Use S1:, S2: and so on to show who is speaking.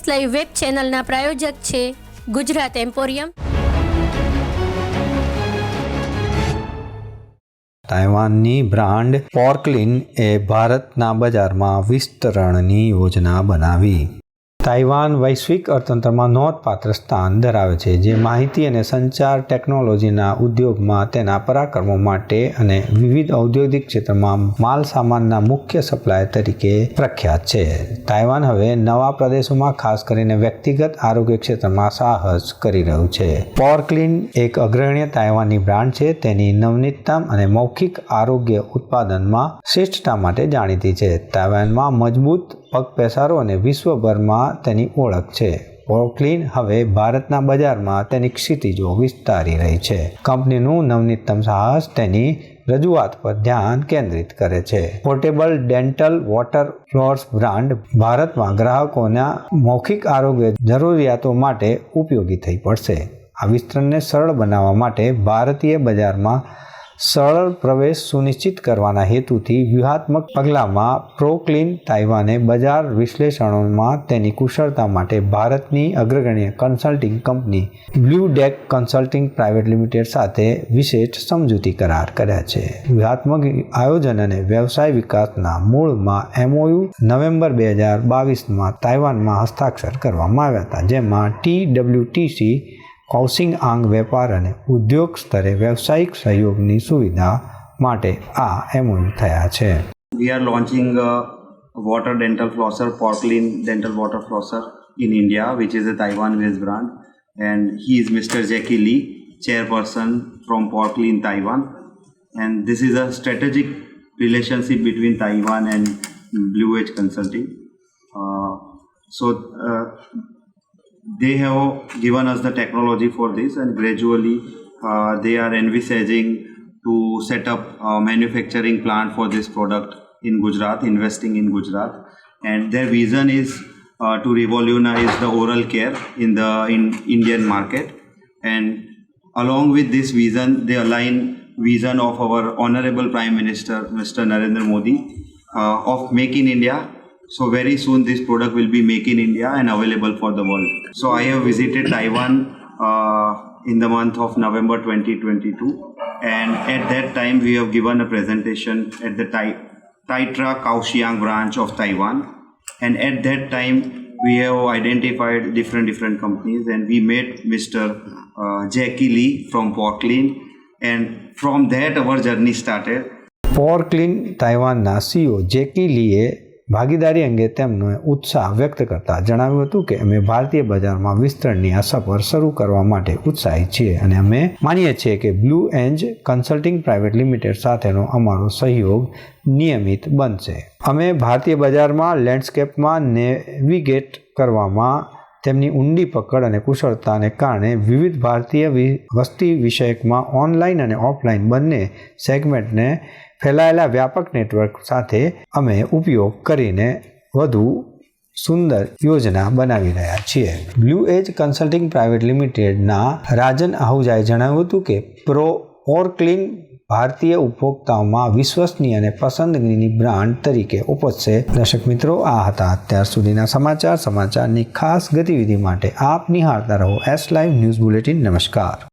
S1: S live web ચેનલના પ્રાયોજક છે ગુજરાત એમ્પોરિયમ.
S2: તાઇવાનની બ્રાન્ડ પોર્કલિન એ ભારતના બજારમાં વિસ્તરણની યોજના બનાવી. તાઇવાન વૈશ્વિક અર્થતંત્રમાં નોંધપાત્ર સ્થાન ધરાવે છે, જે માહિતી અને સંચાર ટેકનોલોજીના ઉદ્યોગમાં તેના પરાક્રમો માટે અને વિવિધ ઔદ્યોગિક ક્ષેત્રમાં માલ સામાનના મુખ્ય સપ્લાયર તરીકે પ્રખ્યાત છે. તાઇવાન હવે નવા પ્રદેશોમાં ખાસ કરીને વ્યક્તિગત આરોગ્ય ક્ષેત્રમાં સાહસ કરી રહ્યું છે. પોર્કલિન એક અગ્રણીય તાઇવાનની બ્રાન્ડ છે, તેની નવનીતમ અને મૌખિક આરોગ્ય ઉત્પાદનમાં શ્રેષ્ઠતા માટે જાણીતી છે. તાઇવાનમાં મજબૂત પગપેસારો અને વિશ્વભરમાં તેની ઓળખ છે. પોર્કલિન હવે ભારતના બજારમાં તેની ક્ષિતિજો વિસ્તારી રહી છે. કંપનીનું નવનીતમ સાહસ તેની રજૂઆત પર ધ્યાન કેન્દ્રિત કરે છે. Portable dental water flossers brand ભારતમાં ગ્રાહકોના મૌખિક આરોગ્ય જરૂરિયાતો માટે ઉપયોગી થઈ પડશે. આ વિસ્તરણને સરળ બનાવવા માટે ભારતીય બજારમાં સરળ પ્રવેશ સુનિશ્ચિત કરવાના હેતુથી વ્યૂહાત્મક પગલામાં પ્રોક્લિન તાઇવાને બજાર વિશ્લેષણોમાં તેની કુશળતા માટે ભારતની અગ્રગણ્ય consulting company blue deck consulting private limited સાથે વિશેષ સમજૂતી કરાર કર્યા છે. વ્યૂહાત્મક આયોજન અને વ્યવસાય વિકાસના મૂળમાં એમઓયુ નવેમ્બર બે હજાર બાવીસમાં તાઇવાનમાં હસ્તાક્ષર કરવામાં આવ્યા હતા, જેમાં ટી કૌશિંગ આંગ વેપાર અને ઉદ્યોગ સ્તરે વ્યવસાયિક સહયોગની સુવિધા માટે આ એમઓયુ થયા છે
S3: We are launching a water dental flosser, Porcelain dental water flosser in India, which is a Taiwan-based brand. And he is Mr. Jackie Lee, chairperson from Porcelain, Taiwan. And this is a strategic relationship between Taiwan and Blue Edge. Uh, uh, they have given us the technology for this, and gradually uh, they are envisaging to set up a manufacturing plant for this product in Gujarat, investing in Gujarat, and their vision is uh, to revolutionize the oral care in the in Indian market, and along with this vision, they align vision of our honorable Prime Minister, Mr. Narendra Modi, uh, of Make in India. So very soon this product will be Make in India and available for the world. So I have visited Taiwan uh, in the month of November 2022, and at that time we have given a presentation at the Tai- Taitra Kaohsiung branch of Taiwan, and at that time we have identified different different companies, and we met Mr. Uh, Jackie Lee from Porcelain, and from that our journey started.
S2: પોર્કલિન તાઇવાનના CO Jackie લીએ ભાગીદારી અંગે તેમનો ઉત્સાહ વ્યક્ત કરતા જણાવ્યું હતું કે અમે ભારતીય બજારમાં વિસ્તરણની આ સફર શરૂ કરવા માટે ઉત્સાહિત છીએ અને અમે માનીએ છીએ કે Blue Edge Consulting Private Limited સાથેનો અમારો સહયોગ નિયમિત બનશે. અમે ભારતીય બજારમાં લેન્ડસ્કેપમાં નેવિગેટ કરવામાં તેમની ઊંડી પકડ અને કુશળતાને કારણે વિવિધ ભારતીય વસ્તી વિષયકમાં ઓનલાઈન અને ઓફલાઈન બંને સેગમેન્ટને ફેલાયેલા વ્યાપક નેટવર્ક સાથે અમે ઉપયોગ કરીને વધુ સુંદર યોજના બનાવી રહ્યા છીએ. બ્લુ એજ કન્સલ્ટિંગ પ્રાઇવેટ લિમિટેડના રાજન આહુજાએ જણાવ્યું હતું કે પ્રો ઓર્કલિન ભારતીય ઉપભોક્તાઓમાં વિશ્વસનીય અને પસંદગીની બ્રાન્ડ તરીકે ઉપજશે. દર્શક મિત્રો, આ હતા અત્યાર સુધીના સમાચાર. સમાચારની ખાસ ગતિવિધિ માટે આપ નિહાળતા રહો એસ લાઈવ ન્યૂઝ બુલેટિન નમસ્કાર.